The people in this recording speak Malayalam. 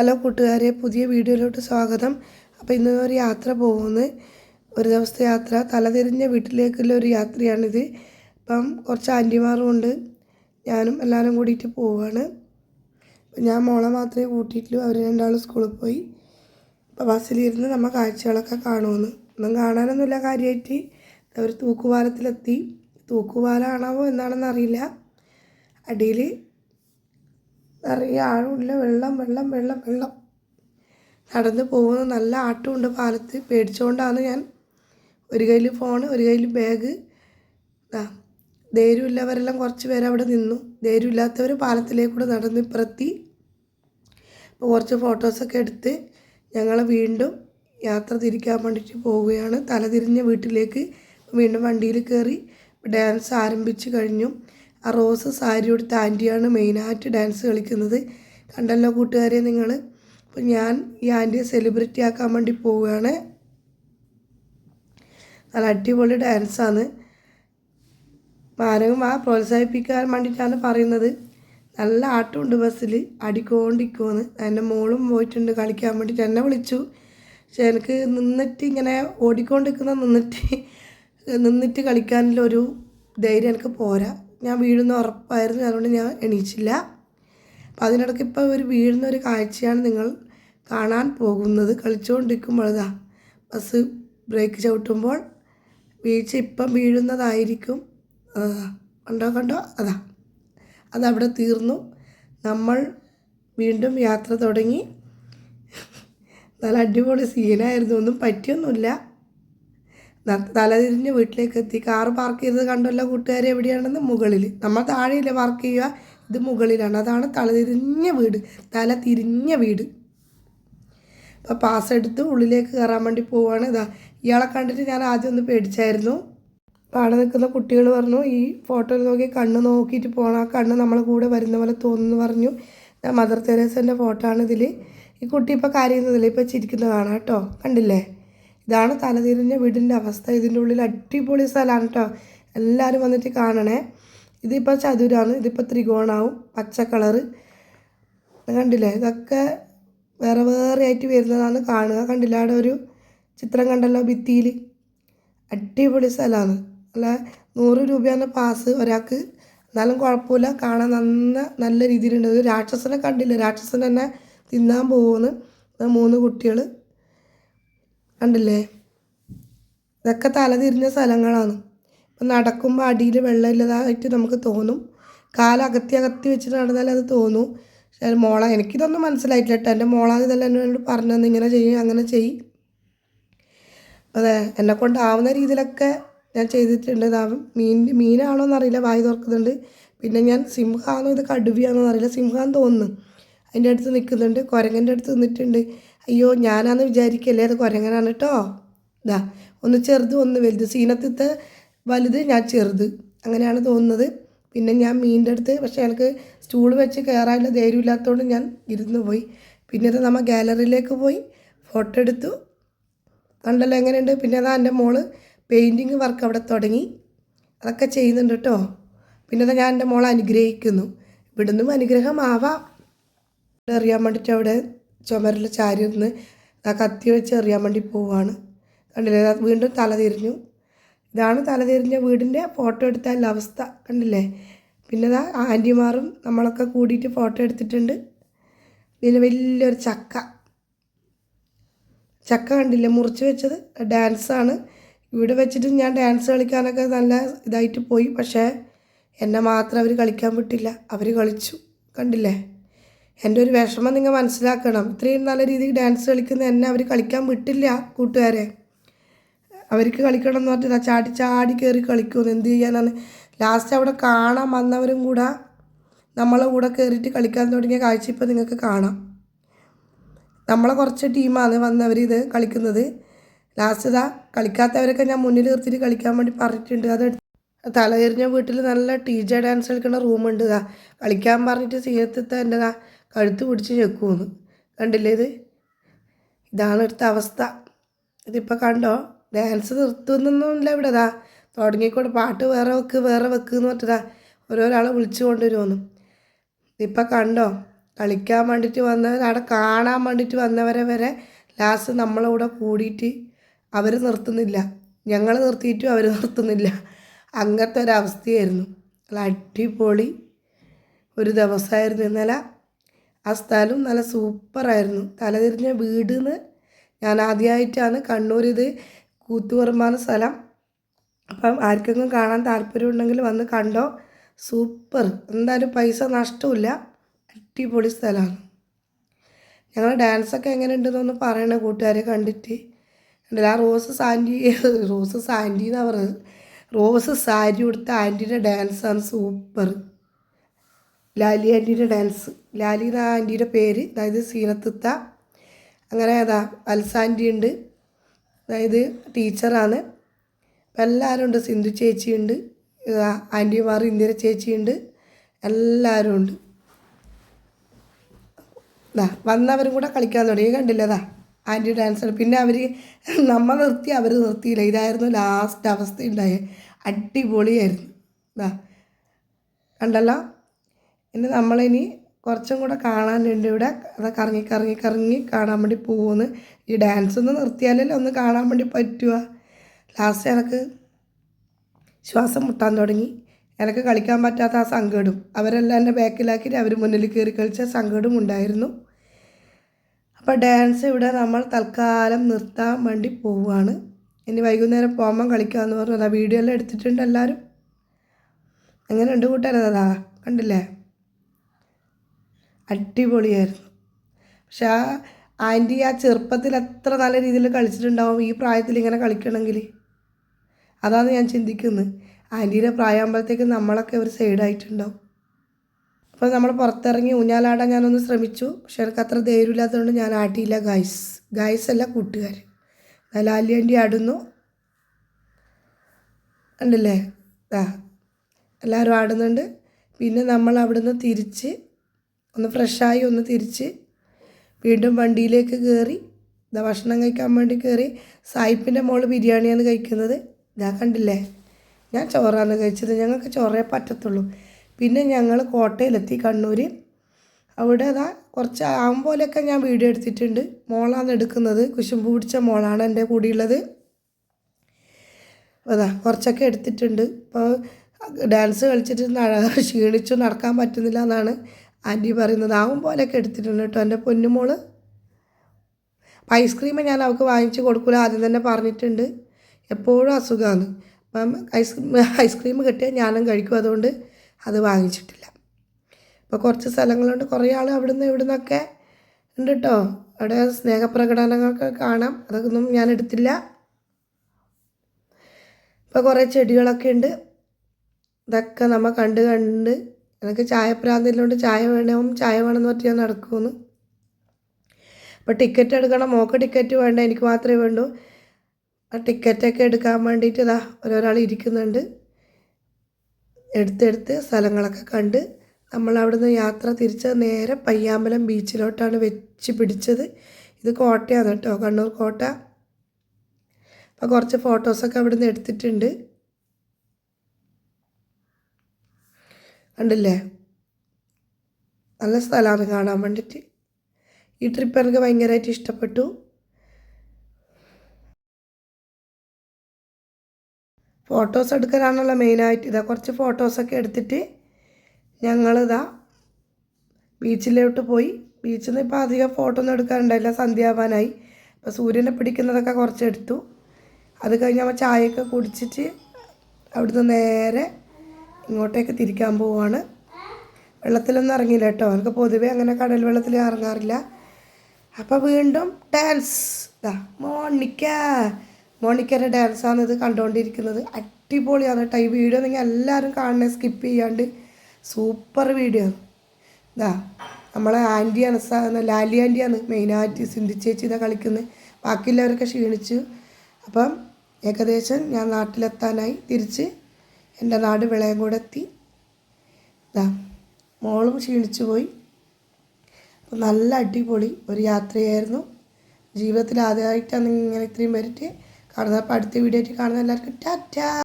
ഹലോ കൂട്ടുകാരെ പുതിയ വീഡിയോയിലോട്ട് സ്വാഗതം. അപ്പോൾ ഇന്ന് ഒരു യാത്ര പോകുന്നു ഒരു ദിവസത്തെ യാത്ര. തലതിരിഞ്ഞ വീട്ടിലേക്കുള്ള ഒരു യാത്രയാണിത്. അപ്പം കുറച്ച് ആന്റിമാരും ഉണ്ട് ഞാനും എല്ലാവരും കൂടിയിട്ട് പോവുകയാണ് അപ്പം ഞാൻ മോളെ മാത്രമേ കൂട്ടിയിട്ടുള്ളൂ. അവർ രണ്ടാളും സ്കൂളിൽ പോയി. അപ്പോൾ ബസ്സിലിരുന്ന് നമ്മൾ കാഴ്ചകളൊക്കെ കാണുമെന്ന് ഒന്നും കാണാനൊന്നുമില്ല കാര്യമായിട്ട് അവർ തൂക്കുപാലത്തിലെത്തി. തൂക്കുപാലമാണാവോ എന്താണെന്ന് അറിയില്ല അടിയിൽ നിറയെ ആഴമില്ല വെള്ളം വെള്ളം വെള്ളം വെള്ളം. നടന്ന് പോകുന്ന നല്ല ആട്ടമുണ്ട് പാലത്ത്. പേടിച്ചുകൊണ്ടാണ് ഞാൻ ഒരു കയ്യിൽ ഫോൺ ഒരു കയ്യിൽ ബാഗ് ആ ധൈര്യമില്ലവരെല്ലാം കുറച്ച് പേര് അവിടെ നിന്നു. ധൈര്യമില്ലാത്തവർ പാലത്തിലേക്കൂടെ നടന്ന് ഇപ്പുറത്തി. അപ്പോൾ കുറച്ച് ഫോട്ടോസൊക്കെ എടുത്ത് ഞങ്ങൾ വീണ്ടും യാത്ര തിരിക്കാൻ വേണ്ടിയിട്ട് പോവുകയാണ്. തലതിരിഞ്ഞ വീട്ടിലേക്ക് വീണ്ടും വണ്ടിയിൽ കയറി. ഡാൻസ് ആരംഭിച്ച് കഴിഞ്ഞു. ആ റോസ് സാരി ഉടുത്ത ആന്റിയാണ് മെയിനായിട്ട് ഡാൻസ് കളിക്കുന്നത്. കണ്ടല്ലോ കൂട്ടുകാരെ നിങ്ങൾ അപ്പം ഞാൻ ഈ ആന്റിയെ സെലിബ്രിറ്റി ആക്കാൻ വേണ്ടി പോവുകയാണ്. നല്ല അടിപൊളി ഡാൻസാണ് മാനവും ആ പ്രോത്സാഹിപ്പിക്കാൻ വേണ്ടിയിട്ടാണ് പറയുന്നത്. നല്ല ആട്ടമുണ്ട് ബസ്സിൽ അടിക്കൊണ്ടിരിക്കുമെന്ന് എന്റെ മോളും പോയിട്ടുണ്ട് കളിക്കാൻ വേണ്ടിയിട്ട്. എന്നെ വിളിച്ചു. പക്ഷെ എനിക്ക് നിന്നിട്ട് ഇങ്ങനെ ഓടിക്കൊണ്ടിരിക്കുന്ന നിന്നിട്ട് നിന്നിട്ട് കളിക്കാനുള്ള ഒരു ധൈര്യം എനിക്ക് പോരാ. ഞാൻ വീഴുന്ന ഉറപ്പായിരുന്നു. അതുകൊണ്ട് ഞാൻ എണീച്ചില്ല. അപ്പം അതിനിടയ്ക്ക് ഇപ്പോൾ ഒരു വീഴുന്ന ഒരു കാഴ്ചയാണ് നിങ്ങൾ കാണാൻ പോകുന്നത്. കളിച്ചുകൊണ്ടിരിക്കുമ്പോഴതാ ബസ് ബ്രേക്ക് ചവിട്ടുമ്പോൾ വീഴ്ച ഇപ്പം വീഴുന്നതായിരിക്കും. കണ്ടോ കണ്ടോ? അതാ. അതവിടെ തീർന്നു. നമ്മൾ വീണ്ടും യാത്ര തുടങ്ങി. നല്ല അടിപൊളി സീനായിരുന്നു ഒന്നും പറ്റിയൊന്നുമില്ല. തലതിരിഞ്ഞ് വീട്ടിലേക്ക് എത്തി. കാറ് പാർക്ക് ചെയ്തത് കണ്ടല്ലോ കൂട്ടുകാർ എവിടെയാണെന്ന്? മുകളിൽ നമ്മൾ താഴെയില്ല പാർക്ക് ചെയ്യുക? ഇത് മുകളിലാണ്. അതാണ് തലതിരിഞ്ഞ വീട്. തല തിരിഞ്ഞ വീട്. അപ്പോൾ പാസ് എടുത്ത് ഉള്ളിലേക്ക് കയറാൻ വേണ്ടി പോവുകയാണ് ഇതാ ഇയാളെ കണ്ടിട്ട് ഞാൻ ആദ്യം ഒന്ന് പേടിച്ചായിരുന്നു. പാടെ നിൽക്കുന്ന കുട്ടികൾ പറഞ്ഞു ഈ ഫോട്ടോയിൽ നോക്കി കണ്ണ് നോക്കിയിട്ട് പോകണം ആ കണ്ണ് നമ്മളെ കൂടെ വരുന്ന പോലെ തോന്നുന്നു പറഞ്ഞു. മദർ തെരേസന്റെ ഫോട്ടോ ആണ് ഇതിൽ ഈ കുട്ടി ഇപ്പോൾ കരയുന്നതില്ല? ഇപ്പോൾ ചിരിക്കുന്നതാണ് കേട്ടോ. കണ്ടില്ലേ? ഇതാണ് തലതിരിഞ്ഞ വീടിന്റെ അവസ്ഥ. ഇതിന്റെ ഉള്ളിൽ അടിപൊളി സ്ഥലമാണ് കേട്ടോ എല്ലാവരും വന്നിട്ട് കാണണേ. ഇതിപ്പോൾ ചതുരാണ് ഇതിപ്പോൾ ത്രികോണാവും പച്ച കളറ്. കണ്ടില്ലേ? ഇതൊക്കെ വേറെ വേറെ ആയിട്ട് വരുന്നതാണ് കാണുക. കണ്ടില്ല? അവിടെ ഒരു ചിത്രം കണ്ടല്ലോ ഭിത്തിയിൽ അടിപൊളി സ്ഥലമാണ്. അല്ല നൂറ് രൂപയാണ് പാസ് ഒരാൾക്ക്. എന്നാലും കുഴപ്പമില്ല. കാണാൻ നന്ന നല്ല രീതിയിലുണ്ട്. രാക്ഷസനെ കണ്ടില്ല? രാക്ഷസൻ തന്നെ തിന്നാൻ പോകുമെന്ന് മൂന്ന് കുട്ടികൾ കണ്ടില്ലേ? ഇതൊക്കെ തലതിരിഞ്ഞ സ്ഥലങ്ങളാണ്. ഇപ്പം നടക്കുമ്പോൾ അടിയിൽ വെള്ളമില്ലതായിട്ട് നമുക്ക് തോന്നും. കാലകത്തി അകത്തി വെച്ചിട്ട് നടന്നാൽ അത് തോന്നും. പക്ഷേ മോള എനിക്കിതൊന്നും മനസ്സിലായിട്ടില്ല കേട്ടോ. എന്റെ മോളാണ് ഇതെല്ലാം എന്നോട് പറഞ്ഞു തന്നെ ഇങ്ങനെ ചെയ്യും അങ്ങനെ ചെയ്യും. അതെ എന്നെ കൊണ്ടാവുന്ന രീതിയിലൊക്കെ ഞാൻ ചെയ്തിട്ടുണ്ട്. മീൻ മീനാണോ എന്നറിയില്ല വായി തുറക്കുന്നുണ്ട്. പിന്നെ ഞാൻ സിംഹാന്നോ ഇത് കടുവയാണോ എന്നറിയില്ല സിംഹാന്ന് തോന്നുന്നു. അതിന്റെ അടുത്ത് നിൽക്കുന്നുണ്ട് കുരങ്ങന്റെ അടുത്ത് നിന്നിട്ടുണ്ട്. അയ്യോ ഞാനാന്ന് വിചാരിക്കല്ലേ അത് കുരങ്ങനാണ് കേട്ടോ ഇതാ ഒന്ന് ചെറുത് ഒന്ന് വലുത്. സീനത്തിത്തെ വലുത് ഞാൻ ചെറുത്. അങ്ങനെയാണ് തോന്നുന്നത്. പിന്നെ ഞാൻ മീനിന്റെ അടുത്ത് പക്ഷേ എനിക്ക് സ്റ്റൂൾ വെച്ച് കയറാനുള്ള ധൈര്യമില്ലാത്തതുകൊണ്ട് ഞാൻ ഇരുന്ന് പോയി. പിന്നെ നമ്മൾ ഗാലറിയിലേക്ക് പോയി ഫോട്ടോ എടുത്തു. കണ്ടല്ലോ എങ്ങനെയുണ്ട്? പിന്നെ അതാ എന്റെ മോൾ പെയിന്റിങ് വർക്ക് അവിടെ തുടങ്ങി. അതൊക്കെ ചെയ്യുന്നുണ്ട് കേട്ടോ പിന്നെ അതാ ഞാൻ എന്റെ മോളെ അനുഗ്രഹിക്കുന്നു. ഇവിടുന്നും അനുഗ്രഹമാവാം. അറിയാൻ വേണ്ടിയിട്ട് അവിടെ ചുമരിൽ ചാരി നിന്ന് ആ കത്തി വെച്ച് എറിയാൻ വേണ്ടി പോവാണ്. കണ്ടില്ലേ? വീണ്ടും തല തിരിഞ്ഞു. ഇതാണ് തല തിരിഞ്ഞ വീടിന്റെ ഫോട്ടോ എടുത്താലുള്ള അവസ്ഥ. കണ്ടില്ലേ? പിന്നെ ദാ ആന്റിമാറും നമ്മളൊക്കെ കൂടിയിട്ട് ഫോട്ടോ എടുത്തിട്ടുണ്ട്. പിന്നെ വലിയൊരു ചക്ക. ചക്ക കണ്ടില്ലേ? മുറിച്ച് വെച്ചത്. ഡാൻസാണ്. ഇവിടെ വെച്ചിട്ട് ഞാൻ ഡാൻസ് കളിക്കാനൊക്കെ നല്ല ഇതായിട്ട് പോയി. പക്ഷേ എന്നെ മാത്രം അവർ കളിക്കാൻ വിട്ടില്ല. അവർ കളിച്ചു. കണ്ടില്ലേ? എന്റെ ഒരു വിഷമം നിങ്ങൾ മനസ്സിലാക്കണം. ഇത്രയും നല്ല രീതിയിൽ ഡാൻസ് കളിക്കുന്ന എന്നെ അവർ കളിക്കാൻ വിട്ടില്ല കൂട്ടുകാരെ. അവർക്ക് കളിക്കണം എന്ന് പറഞ്ഞിട്ട് ദാ ചാടി ചാടി കയറി കളിക്കുമെന്ന് എന്ത് ചെയ്യാനാണ്? ലാസ്റ്റ് അവിടെ കാണാൻ വന്നവരും കൂടെ നമ്മളെ കൂടെ കയറിയിട്ട് കളിക്കാൻ തുടങ്ങിയ കാഴ്ച ഇപ്പോൾ നിങ്ങൾക്ക് കാണാം. നമ്മളെ കുറച്ച് ടീമാണ് വന്നവർ ഇത് കളിക്കുന്നത്. ലാസ്റ്റ് ഇതാ കളിക്കാത്തവരൊക്കെ ഞാൻ മുന്നിൽ നിർത്തിയിട്ട് കളിക്കാൻ വേണ്ടി പറഞ്ഞിട്ടുണ്ട്. അത് തലതിരിഞ്ഞ വീട്ടിൽ നല്ല ടീച്ചർ ഡാൻസ് കളിക്കുന്ന റൂമുണ്ട് കളിക്കാൻ പറഞ്ഞിട്ട് സീനത്തത്തെ എന്റെ ദാ കഴുത്ത് പിടിച്ച് ഞെക്കുമെന്ന് കണ്ടില്ലേ ഇത്? ഇതാണ് ഇവിടുത്തെ അവസ്ഥ. ഇതിപ്പോൾ കണ്ടോ? ഡാൻസ് നിർത്തുന്നൊന്നുമില്ല ഇവിടെ ഇതാ തുടങ്ങിക്കൂടെ പാട്ട് വേറെ വെക്ക് വേറെ വെക്ക് എന്ന് പറഞ്ഞതാ ഓരോരാളെ വിളിച്ചു കൊണ്ടുവരുമെന്ന് ഇപ്പം കണ്ടോ? കളിക്കാൻ വേണ്ടിയിട്ട് വന്നവർ അവിടെ കാണാൻ വേണ്ടിയിട്ട് വന്നവരെ വരെ ലാസ്റ്റ് നമ്മളെ കൂടെ കൂടിയിട്ട് അവർ നിർത്തുന്നില്ല. ഞങ്ങൾ നിർത്തിയിട്ടും അവർ നിർത്തുന്നില്ല. അങ്ങനത്തെ ഒരവസ്ഥയായിരുന്നു അടിപൊളി ഒരു ദിവസമായിരുന്നു ഇന്നലെ. ആ സ്ഥലം നല്ല സൂപ്പറായിരുന്നു. തലതിരിഞ്ഞ വീട് എന്ന് ഞാൻ ആദ്യമായിട്ടാണ് കണ്ണൂർ ഇത് കൂത്തുപറമ്പാണ് സ്ഥലം. അപ്പം ആർക്കെങ്കിലും കാണാൻ താല്പര്യമുണ്ടെങ്കിൽ വന്ന് കണ്ടോ. സൂപ്പർ. എന്തായാലും പൈസ നഷ്ടമില്ല അടിപൊളി സ്ഥലമാണ്. ഞങ്ങൾ ഡാൻസൊക്കെ എങ്ങനെ ഉണ്ടെന്നൊന്ന് പറയണ കൂട്ടുകാരെ കണ്ടിട്ട്. കണ്ടില്ല? ആ റോസ് സാന്റി റോസ് സാന്റി എന്നാണ് പറഞ്ഞത് റോസ് സാരി കൊടുത്ത ആന്റിയുടെ ഡാൻസാണ് സൂപ്പർ. ലാലി ആന്റിയുടെ ഡാൻസ്. ലാലി എന്ന ആന്റിയുടെ പേര് അതായത് സീനത്തുത്ത. അങ്ങനെ അതാ അൽസാന്റി ഉണ്ട്. അതായത് ടീച്ചറാണ്. എല്ലാവരും ഉണ്ട്. സിന്ധു ചേച്ചിയുണ്ട്. ആന്റിമാർ ഇന്ദിര ചേച്ചിയുണ്ട്. എല്ലാവരും ഉണ്ട്. ദാ വന്നവരും കൂടെ കളിക്കാൻ തുടങ്ങി. കണ്ടില്ല? അതാ ആന്റി ഡാൻസ് പിന്നെ അവർ നമ്മൾ നിർത്തി അവർ നിർത്തിയില്ല. ഇതായിരുന്നു ലാസ്റ്റ് അവസ്ഥ ഉണ്ടായത് അടിപൊളിയായിരുന്നു. ദാ കണ്ടല്ലോ? ഇനി നമ്മളിനി കുറച്ചും കൂടെ കാണാനുണ്ട് ഇവിടെ അത് കറങ്ങി കറങ്ങി കറങ്ങി കാണാൻ വേണ്ടി പോകുന്നു ഈ ഡാൻസ് ഒന്ന് നിർത്തിയാലല്ലേ ഒന്ന് കാണാൻ വേണ്ടി പറ്റുക ലാസ്റ്റ് എനിക്ക് ശ്വാസം മുട്ടാൻ തുടങ്ങി. എനിക്ക് കളിക്കാൻ പറ്റാത്ത ആ സങ്കടം. അവരെല്ലാം എന്നെ ബാക്കിലാക്കിയിട്ട് അവർ മുന്നിൽ കയറി കളിച്ച സങ്കടം ഉണ്ടായിരുന്നു. അപ്പോൾ ഡാൻസ് ഇവിടെ നമ്മൾ തൽക്കാലം നിർത്താൻ വേണ്ടി പോവുകയാണ്. ഇനി വൈകുന്നേരം പോകുമ്പം കളിക്കാമെന്ന് പറഞ്ഞു അതാ വീഡിയോ എല്ലാം എടുത്തിട്ടുണ്ട് എല്ലാവരും. അങ്ങനെ ഉണ്ട് കൂട്ടുകാരതാ കണ്ടില്ലേ? അടിപൊളിയായിരുന്നു. പക്ഷെ ആ ആന്റി ആ ചെറുപ്പത്തിൽ എത്ര നല്ല രീതിയിൽ കളിച്ചിട്ടുണ്ടാവും ഈ പ്രായത്തിൽ ഇങ്ങനെ കളിക്കണമെങ്കിൽ? അതാണ് ഞാൻ ചിന്തിക്കുന്നത്. ആന്റീന്റെ പ്രായമാകുമ്പോഴത്തേക്ക് നമ്മളൊക്കെ ഒരു സൈഡായിട്ടുണ്ടാവും അപ്പോൾ നമ്മൾ പുറത്തിറങ്ങി ഊഞ്ഞാലാടാൻ ഞാനൊന്ന് ശ്രമിച്ചു. പക്ഷെ എനിക്ക് അത്ര ധൈര്യമില്ലാത്തതുകൊണ്ട് ഞാൻ ആട്ടിയില്ല ഗായ്സ് ഗായ്സ് അല്ല കൂട്ടുകാർ. ലാലി ആന്റി ആടുന്നു. ഉണ്ടല്ലേ ആ എല്ലാവരും ആടുന്നുണ്ട്. പിന്നെ നമ്മൾ അവിടുന്ന് തിരിച്ച് ഒന്ന് ഫ്രഷായി ഒന്ന് തിരിച്ച് വീണ്ടും വണ്ടിയിലേക്ക് കയറി ഇതാ ഭക്ഷണം കഴിക്കാൻ വേണ്ടി കയറി സായിപ്പിന്റെ മോൾ ബിരിയാണിയാണ് കഴിക്കുന്നത്. ഞാൻ കണ്ടില്ലേ? ഞാൻ ചോറാണ് കഴിച്ചത്. ഞങ്ങൾക്ക് ചോറേ പറ്റത്തുള്ളൂ. പിന്നെ ഞങ്ങൾ കോട്ടയിലെത്തി കണ്ണൂർ അവിടെ അതാ കുറച്ച് ആകുമ്പോലൊക്കെ ഞാൻ വീഡിയോ എടുത്തിട്ടുണ്ട്. മോളാണ് എടുക്കുന്നത്. കുശുമ്പ് പിടിച്ച മോളാണ് എന്റെ കൂടെയുള്ളത്. അതാ കുറച്ചൊക്കെ എടുത്തിട്ടുണ്ട്. ഇപ്പോൾ ഡാൻസ് കളിച്ചിട്ട് ക്ഷീണിച്ചു നടക്കാൻ പറ്റുന്നില്ല എന്നാണ്. ആന്റി പറയുന്നത് ആവും പോലെയൊക്കെ എടുത്തിട്ടുണ്ട് കേട്ടോ എന്റെ പൊന്നുമോൾ ഐസ്ക്രീം ഞാൻ അവൾക്ക് വാങ്ങിച്ച് കൊടുക്കില്ല ആദ്യം തന്നെ പറഞ്ഞിട്ടുണ്ട്. എപ്പോഴും അസുഖമാണ്. അപ്പം ഐസ്ക്രീം ഐസ്ക്രീം കിട്ടിയാൽ ഞാനും കഴിക്കും അതുകൊണ്ട് അത് വാങ്ങിച്ചിട്ടില്ല. ഇപ്പോൾ കുറച്ച് സ്ഥലങ്ങളുണ്ട് കുറേ ആൾ അവിടെ നിന്ന് ഇവിടെ നിന്നൊക്കെ ഉണ്ട് കേട്ടോ. അവിടെ സ്നേഹപ്രകടനങ്ങളൊക്കെ കാണാം അതൊന്നും ഞാൻ എടുത്തില്ല. ഇപ്പോൾ കുറേ ചെടികളൊക്കെ ഉണ്ട്. ഇതൊക്കെ നമ്മൾ കണ്ട് കണ്ട് എനിക്ക് ചായപ്രാന്തിലുണ്ട് ചായ വേണം ചായ വേണമെന്ന് ഞാൻ നടക്കുമെന്ന്. അപ്പോൾ ടിക്കറ്റ് എടുക്കണം. മോക്ക് ടിക്കറ്റ് വേണ്ട എനിക്ക് മാത്രമേ വേണ്ടൂ. ആ ടിക്കറ്റൊക്കെ എടുക്കാൻ വേണ്ടിയിട്ട് ഇതാ ഓരോരാൾ ഇരിക്കുന്നുണ്ട്. എടുത്തെടുത്ത് സ്ഥലങ്ങളൊക്കെ കണ്ട് നമ്മൾ അവിടുന്ന് യാത്ര തിരിച്ച് നേരെ പയ്യാമ്പലം ബീച്ചിലോട്ടാണ് വെച്ച് പിടിച്ചത്. ഇത് കോട്ടയാണ് കേട്ടോ. കണ്ണൂർ കോട്ട. അപ്പോൾ കുറച്ച് ഫോട്ടോസൊക്കെ അവിടുന്ന് എടുത്തിട്ടുണ്ട്. കണ്ടില്ലേ? നല്ല സ്ഥലമാണ് കാണാൻ വേണ്ടിയിട്ട് ഈ ട്രിപ്പ് എനിക്ക് ഭയങ്കരമായിട്ട് ഇഷ്ടപ്പെട്ടു. ഫോട്ടോസ് എടുക്കലാണല്ലോ മെയിനായിട്ട് ഇതാ കുറച്ച് ഫോട്ടോസൊക്കെ എടുത്തിട്ട് ഞങ്ങളിതാ ബീച്ചിലോട്ട് പോയി. ബീച്ചിൽ നിന്ന് ഇപ്പോൾ അധികം ഫോട്ടോ ഒന്നും എടുക്കാറുണ്ടായില്ല. സന്ധ്യാവാനായി. അപ്പോൾ സൂര്യനെ പിടിക്കുന്നതൊക്കെ കുറച്ച് എടുത്തു. അത് കഴിഞ്ഞ് നമ്മൾ ചായയൊക്കെ കുടിച്ചിട്ട് അവിടുന്ന് നേരെ ഇങ്ങോട്ടേക്ക് തിരിക്കാൻ പോവുകയാണ് വെള്ളത്തിലൊന്നും ഇറങ്ങിയില്ല കേട്ടോ. എനിക്ക് പൊതുവെ അങ്ങനെ കടൽ വെള്ളത്തിൽ ഇറങ്ങാറില്ല. അപ്പോൾ വീണ്ടും ഡാൻസ് ഇതാ മോണിക്ക. മോണിക്കയുടെ ഡാൻസാണ് ഇത് കണ്ടുകൊണ്ടിരിക്കുന്നത് അടിപൊളിയാണ് കേട്ടോ ഈ വീഡിയോ നിങ്ങൾ എല്ലാവരും കാണണേ സ്കിപ്പ് ചെയ്യാണ്ട്. സൂപ്പർ വീഡിയോ ഇതാ നമ്മളെ ആന്റിയാണ് ലാലി ആന്റിയാണ് മെയിനായിട്ട് സിന്ധി ചേച്ചി ഇതാ കളിക്കുന്നത് ബാക്കിയുള്ളവരൊക്കെ ക്ഷീണിച്ചു. അപ്പം ഏകദേശം ഞാൻ നാട്ടിലെത്താനായി. തിരിച്ച് എന്റെ നാട് വിളയംകൂടെ എത്തി. ഇതാ മോളും ക്ഷീണിച്ചു പോയി. അപ്പം നല്ല അടിപൊളി ഒരു യാത്രയായിരുന്നു. ജീവിതത്തിൽ ആദ്യമായിട്ടാണ് ഇങ്ങനെ ഇത്രയും പേരിട്ട് കാണുന്നത്. അപ്പോൾ അടുത്ത വീഡിയോ ആയിട്ട് കാണുന്ന എല്ലാവർക്കും. ടാറ്റാ!